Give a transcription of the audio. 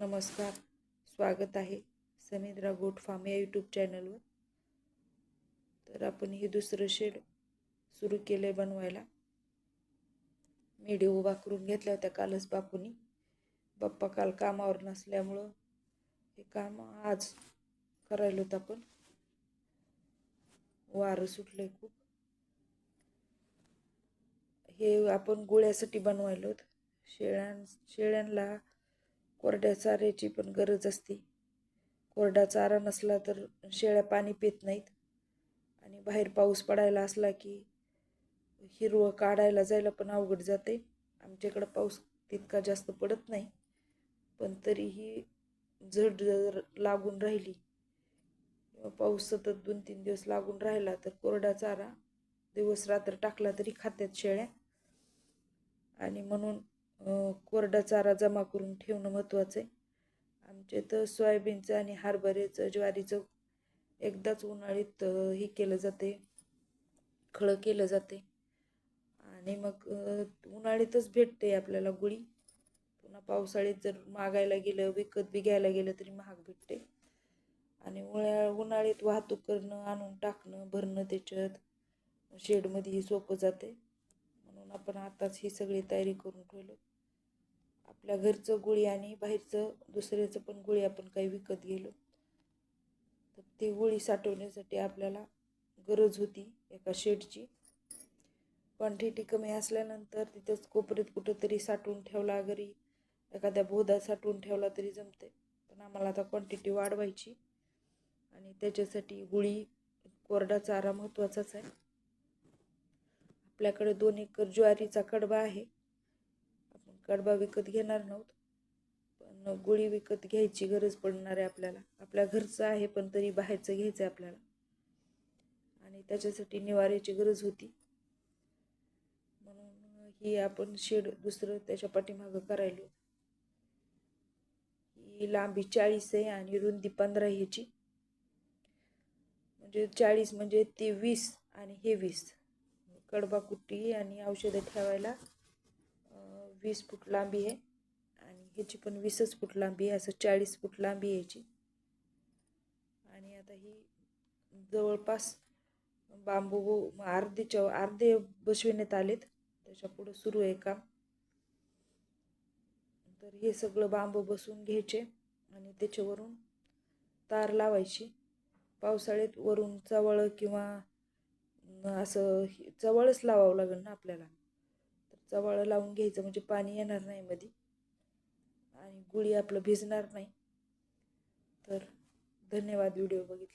नमस्कार स्वागत आहे समिद्रा गोट फार्म या यूट्यूब चॅनलवर तर आपण हे दुसरं शेड सुरू केलं आहे बनवायला. मेढे उभा करून घेतल्या होत्या कालच बापूनी. बाप्पा काल कामावर नसल्यामुळं हे काम आज करायला होतं आपण. वारं सुटलंय खूप. हे आपण गोळ्यासाठी बनवायलो शेळ्यां शेळ्यांना कोरड्या चाऱ्याची पण गरज असते. कोरडा चारा नसला तर शेळ्या पाणी पित नाहीत. आणि बाहेर पाऊस पडायला असला की हिरवं काढायला जायला पण अवघड जाते. आमच्याकडं पाऊस तितका जास्त पडत नाही. पण तरीही झड जर लागून राहिली किंवा पाऊस सतत दोन तीन दिवस लागून राहिला तर कोरडा चारा दिवस रात्र टाकला तरी खात्यात शेळ्या. आणि म्हणून कोरडा चारा जमा करून ठेवणं महत्त्वाचं आहे. आमचे तर सोयाबीनचं आणि हरभऱ्याचं ज्वारीचं एकदाच उन्हाळीत हे केलं जाते. खळं केलं जाते. आणि मग उन्हाळीतच भेटते आपल्याला गुळी. पुन्हा पावसाळ्यात जर मागायला गेलं विकत बी घ्यायला गेलं तरी महाग भेटते. आणि उन्हाळ्या उन्हाळ्यात वाहतूक करणं आणून टाकणं भरणं त्याच्यात. शेडमध्ये सोपं जाते. म्हणून आपण आताच ही सगळी तयारी करून ठेवलं. आपल्या घरचं गुळी आणि बाहेरचं दुसऱ्याचं पण गुळी आपण काही विकत गेलो. तर ती गुळी साठवण्यासाठी आपल्याला गरज होती एका शेडची. क्वांटिटी कमी असल्यानंतर तिथंच कोपऱ्यात कुठंतरी साठवून ठेवला घरी. एखाद्या बोधा साठवून ठेवला तरी जमते पण आम्हाला आता क्वांटिटी वाढवायची. आणि त्याच्यासाठी गुळी कोरडा चारा महत्त्वाचाच आहे. आपल्याकडे दोन एकर ज्वारीचा कडबा आहे. आपण कडबा विकत घेणार नव्हत. पण गुळी विकत घ्यायची गरज पडणार आहे आपल्याला. आपल्या घरचं आहे पण तरी बाहेरचं घ्यायचं आहे आपल्याला. आणि त्याच्यासाठी निवाऱ्याची गरज होती. म्हणून ही आपण शेड दुसरं त्याच्या पाठीमागं करायलो. ही लांबी चाळीस आहे आणि रुंदी पंधरा ह्याची. म्हणजे चाळीस म्हणजे ते वीस आणि हे वीस. कडबा कुट्टी आणि औषधं ठेवायला वीस फूट लांबी आहे. आणि ह्याची पण वीसच फूट लांबी आहे असं चाळीस फूट लांबी यायची आणि आता ही जवळपास बांबू अर्धेच्या अर्धे बसविण्यात आलेत. त्याच्या पुढं सुरू आहे काम. तर हे सगळं बांबू बसवून घ्यायचे आणि त्याच्यावरून तार लावायची. पावसाळ्यात वरून चवळ किंवा असं चवळच लावावं लागेल ना आपल्याला. तर चवळ लावून घ्यायचं म्हणजे पाणी येणार नाही मध्ये आणि गुळी आपलं भिजणार नाही. तर धन्यवाद व्हिडिओ बघितला